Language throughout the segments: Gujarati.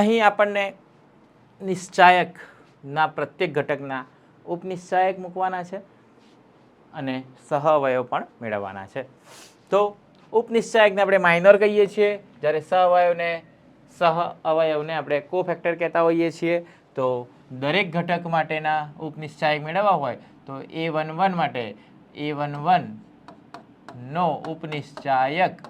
અહીં આપણને નિશ્ચાયકના પ્રત્યેક ઘટકના ઉપનિશ્ચાયક મૂકવાના છે અને સહ અવયવ પણ મેળવવાના છે. તો ઉપનિશ્ચાયકને આપણે માઇનર કહીએ છીએ. જ્યારે સહવયવને સહ અવયવને આપણે કોફેક્ટર કહેતા હોઈએ છીએ. તો દરેક ઘટક માટેના ઉપનિશ્ચાયક મેળવવા હોય તો એ વન વન માટે એ વન વનનો ઉપનિશ્ચાયક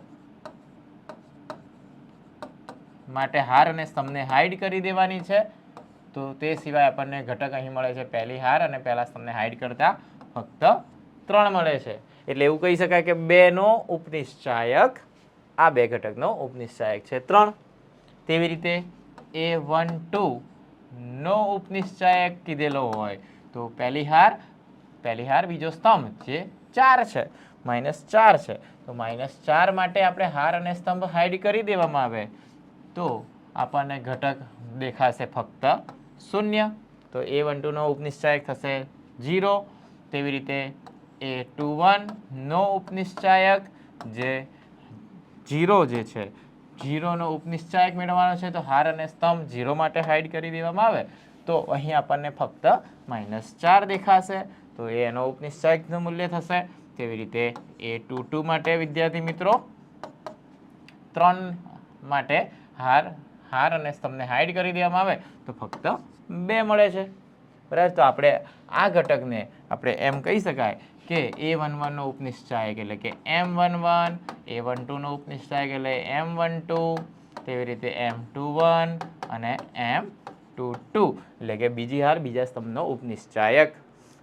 માટે હાર અને સ્તંભને હાઈડ કરી દેવાની છે. તો તે સિવાય આપણને ઘટક અહીં મળે છે પહેલી હાર અને પહેલા સ્તંભને હાઈડ કરતા ફક્ત ત્રણ મળે છે. એટલે એવું કહી શકાય કે બેનો ઉપનિશ્ચાયક આ બે ઘટકનો ઉપનિશ્ચાયક છે. ત્રણ. તેવી રીતે એ વન ટુ નો ઉપનિશ્ચાયક કીધેલો હોય તો પહેલી હાર પહેલી હાર બીજો સ્તંભ જે ચાર છે માઇનસ ચાર છે. તો માઇનસ ચાર માટે આપણે હાર અને સ્તંભ હાઈડ કરી દેવામાં આવે. તો આપણને ઘટક દેખાશે ફક્ત શૂન્ય. તો એ વન ટુનો ઉપનિશ્ચાયક થશે ઝીરો તેવી રીતે એ ટુ વનનો ઉપનિશ્ચાયક જે જીરો જે છે જીરોનો ઉપનિશ્ચાયક મેળવવાનો છે, તો હાર અને સ્તંભ જીરો માટે હાઈડ કરી દેવામાં આવે. તો અહીં આપણને ફક્ત માઇનસ ચાર દેખાશે. તો એ એનો ઉપનિશ્ચાયકનું મૂલ્ય થશે. તેવી રીતે એ ટુ ટુ માટે વિદ્યાર્થી મિત્રો ત્રણ માટે હાર હાર અને સ્તંભને હાઈડ કરી દેવામાં આવે તો ફક્ત બે મળે છે. બરાબર? તો આપણે આ ઘટકને આપણે એમ કહી શકાય કે એ વન વનનો ઉપનિશ્ચાયક એટલે કે M one one A one ટુનો ઉપનિશ્ચાયક એટલે એમ વન ટુ તેવી રીતે એમ ટુ વન અને એમ ટુ ટુ એટલે કે બીજી હાર, બીજા સ્તંભનો ઉપનિશ્ચાયક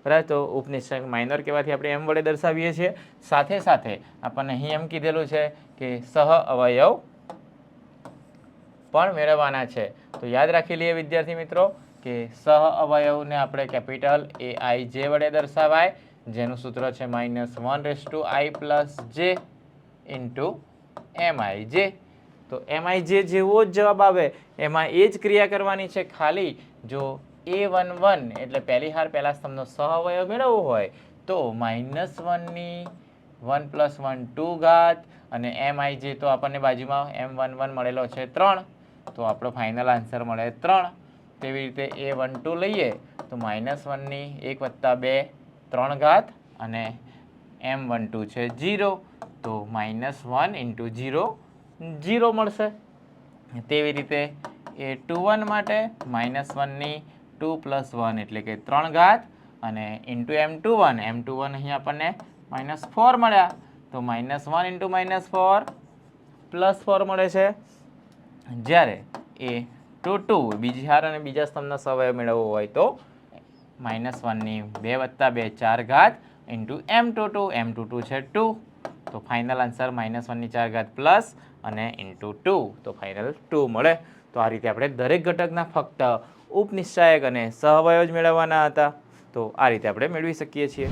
બરાબર? તો ઉપનિશ્ચાયક માઇનર કહેવાથી આપણે એમ વડે દર્શાવીએ છીએ. સાથે સાથે આપણને અહીં એમ કીધેલું છે કે સહ અવયવ પણ મેળવવાના છે. તો યાદ રાખી લઈએ વિદ્યાર્થી મિત્રો કે સહ અવયવને આપણે કેપિટલ એ આઈ જે વડે દર્શાવાય. જેનું સૂત્ર છે minus one raise to I plus J into M I J તો એમ આઈ જે જેવો જ જવાબ આવે, એમાં એ જ ક્રિયા કરવાની છે ખાલી જો એ વન વન એટલે પહેલી હાર પહેલા સ્તંભનો સહ અવયવ મેળવવો હોય, તો માઇનસ વનની વન પ્લસ વન ટુ ઘાત અને એમ આઈ જે તો આપણને બાજુમાં એમ વન વન મળેલો છે ત્રણ. તો આપણો ફાઇનલ આન્સર મળે ત્રણ. તેવી રીતે એ વન ટુ લઈએ, તો માઇનસ વનની એક વત્તા બે, ત્રણ ઘાત અને એમ વન ટુ છે જીરો તો minus one into zero zero મળશે. તેવી રીતે એ ટુ વન માટે માઇનસ વનની ટુ પ્લસ વન એટલે કે ત્રણ ઘાત અને into M two one M two one અહીં આપણને માઇનસ ફોર મળ્યા. તો minus one into minus four plus four મળે છે. જ્યારે એ ટુ ટુ બીજી હાર અને બીજા સ્તંભનો સવયવ મેળવવો હોય તો માઇનસ વનની બે વત્તા બે ચાર ઘાત into M two two M two two છે ટુ. તો ફાઇનલ આન્સર માઇનસ વનની ચાર ઘાત પ્લસ અને ઇન્ટુ ટુ. તો ફાઇનલ ટુ મળે. તો આ રીતે આપણે દરેક ઘટકના ફક્ત ઉપનિશ્ચાયક અને સહવયવ જ મેળવવાના હતા. તો આ રીતે આપણે મેળવી શકીએ છીએ.